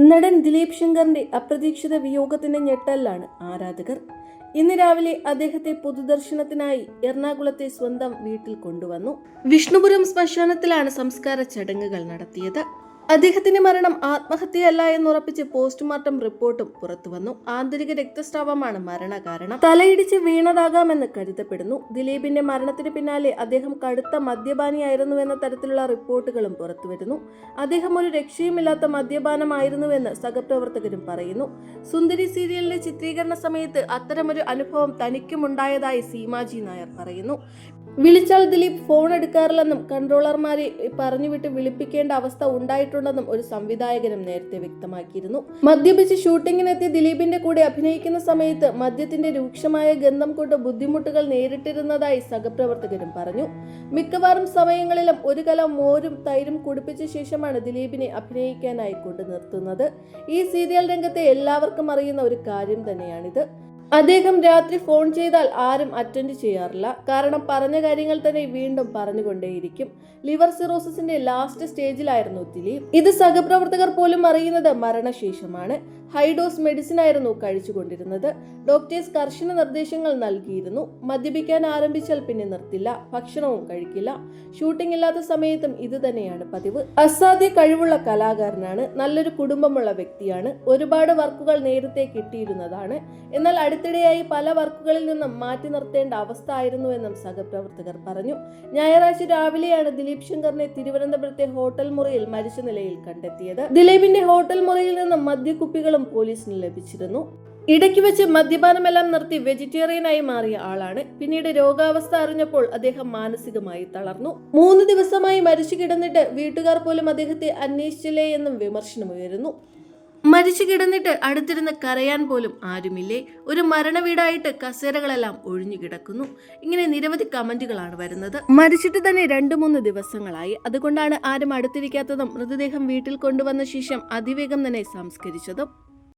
നടൻ ദിലീപ് ശങ്കറിന്റെ അപ്രതീക്ഷിത വിയോഗത്തിന്റെ ഞെട്ടലിലാണ് ആരാധകർ. ഇന്ന് രാവിലെ അദ്ദേഹത്തെ പൊതുദർശനത്തിനായി എറണാകുളത്തെ സ്വന്തം വീട്ടിൽ കൊണ്ടുവന്നു. വിഷ്ണുപുരം ശ്മശാനത്തിലാണ് സംസ്കാര ചടങ്ങുകൾ നടത്തിയത്. അദ്ദേഹത്തിന്റെ മരണം ആത്മഹത്യയല്ല എന്ന് എന്നുറപ്പിച്ച് പോസ്റ്റ്മോർട്ടം റിപ്പോർട്ടും പുറത്തുവന്നു ആന്തരിക രക്തസ്രാവമാണ് മരണകാരണം. തലയിടിച്ച് വീണതാകാമെന്ന് കരുതപ്പെടുന്നു. ദിലീപിന്റെ മരണത്തിന് പിന്നാലെ അദ്ദേഹം കടുത്ത മദ്യപാനിയായിരുന്നുവെന്ന തരത്തിലുള്ള റിപ്പോർട്ടുകളും പുറത്തുവരുന്നു അദ്ദേഹം ഒരു രക്ഷയുമില്ലാത്ത മദ്യപാനമായിരുന്നുവെന്ന് സഹപ്രവർത്തകരും പറയുന്നു. സുന്ദരി സീരിയലിന്റെ ചിത്രീകരണ സമയത്ത് അത്തരമൊരു അനുഭവം തനിക്കുമുണ്ടായതായി സീമാജി നായർ പറയുന്നു. വിളിച്ചാൽ ദിലീപ് ഫോൺ എടുക്കാറില്ലെന്നും കൺട്രോളർമാരെ പറഞ്ഞുവിട്ട് വിളിപ്പിക്കേണ്ട അവസ്ഥ ഉണ്ടായിട്ടുണ്ടെന്നും ഒരു സംവിധായകനും നേരത്തെ വ്യക്തമാക്കിയിരുന്നു. മദ്യപിച്ച് ഷൂട്ടിങ്ങിനെത്തിയ ദിലീപിന്റെ കൂടെ അഭിനയിക്കുന്ന സമയത്ത് മദ്യത്തിന്റെ രൂക്ഷമായ ഗന്ധം കൊണ്ട് ബുദ്ധിമുട്ടുകൾ നേരിട്ടിരുന്നതായി സഹപ്രവർത്തകരും പറഞ്ഞു. മിക്കവാറും സമയങ്ങളിലും ഒരു കലം മോരും തൈരും കുടിപ്പിച്ച ശേഷമാണ് ദിലീപിനെ അഭിനയിക്കാനായി കൊണ്ടു നിർത്തുന്നത്. ഈ സീരിയൽ രംഗത്തെ എല്ലാവർക്കും അറിയുന്ന ഒരു കാര്യം തന്നെയാണിത്. അദ്ദേഹം രാത്രി ഫോൺ ചെയ്താൽ ആരും അറ്റൻഡ് ചെയ്യാറില്ല. കാരണം പറഞ്ഞ കാര്യങ്ങൾ തന്നെ വീണ്ടും പറഞ്ഞുകൊണ്ടേയിരിക്കും. ലിവർ സിറോസിന്റെ ലാസ്റ്റ് സ്റ്റേജിലായിരുന്നു ദിലീപ് ഇത് സഹപ്രവർത്തകർ പോലും അറിയുന്നത് മരണശേഷമാണ്. ഹൈഡോസ് മെഡിസിൻ ആയിരുന്നു കഴിച്ചുകൊണ്ടിരുന്നത്. ഡോക്ടേഴ്സ് കർശന നിർദ്ദേശങ്ങൾ നൽകിയിരുന്നു. മദ്യപിക്കാൻ ആരംഭിച്ചാൽ പിന്നെ നിർത്തില്ല. ഭക്ഷണവും കഴിക്കില്ല. ഷൂട്ടിംഗ് ഇല്ലാത്ത സമയത്തും ഇത് തന്നെയാണ് പതിവ്. അസാധ്യ കഴിവുള്ള കലാകാരനാണ്. നല്ലൊരു കുടുംബമുള്ള വ്യക്തിയാണ്. ഒരുപാട് വർക്കുകൾ നേരത്തെ കിട്ടിയിരുന്നതാണ്. എന്നാൽ അടുത്തിടെയായി പല വർക്കുകളിൽ നിന്നും മാറ്റി നിർത്തേണ്ട അവസ്ഥ ആയിരുന്നുവെന്നും സഹപ്രവർത്തകർ പറഞ്ഞു. ഞായറാഴ്ച രാവിലെയാണ് ദിലീപ് ശങ്കറിനെ തിരുവനന്തപുരത്തെ ഹോട്ടൽ മുറിയിൽ മരിച്ച നിലയിൽ കണ്ടെത്തിയത്. ദിലീപിന്റെ ഹോട്ടൽ മുറിയിൽ നിന്നും മദ്യക്കുപ്പികളും പോലീസിന് ലഭിച്ചിരുന്നു. ഇടയ്ക്ക് വെച്ച് മദ്യപാനമെല്ലാം നിർത്തി വെജിറ്റേറിയനായി മാറിയ ആളാണ്. പിന്നീട് രോഗാവസ്ഥ അറിഞ്ഞപ്പോൾ അദ്ദേഹം മാനസികമായി തളർന്നു. മൂന്ന് ദിവസമായി മരിച്ചു കിടന്നിട്ട് വീട്ടുകാർ പോലും അദ്ദേഹത്തെ അന്വേഷിച്ചില്ലേ എന്നും വിമർശനമുയരുന്നു മരിച്ചു കിടന്നിട്ട് അടുത്തിരുന്ന് കരയാൻ പോലും ആരുമില്ലേ? ഒരു മരണവീടായിട്ട് കസേരകളെല്ലാം ഒഴിഞ്ഞു കിടക്കുന്നു. ഇങ്ങനെ നിരവധി കമന്റുകളാണ് വരുന്നത്. മരിച്ചിട്ട് തന്നെ രണ്ടു മൂന്ന് ദിവസങ്ങളായി. അതുകൊണ്ടാണ് ആരും അടുത്തിരിക്കാത്തതും മൃതദേഹം വീട്ടിൽ കൊണ്ടുവന്ന ശേഷം അതിവേഗം തന്നെ സംസ്കരിച്ചതും.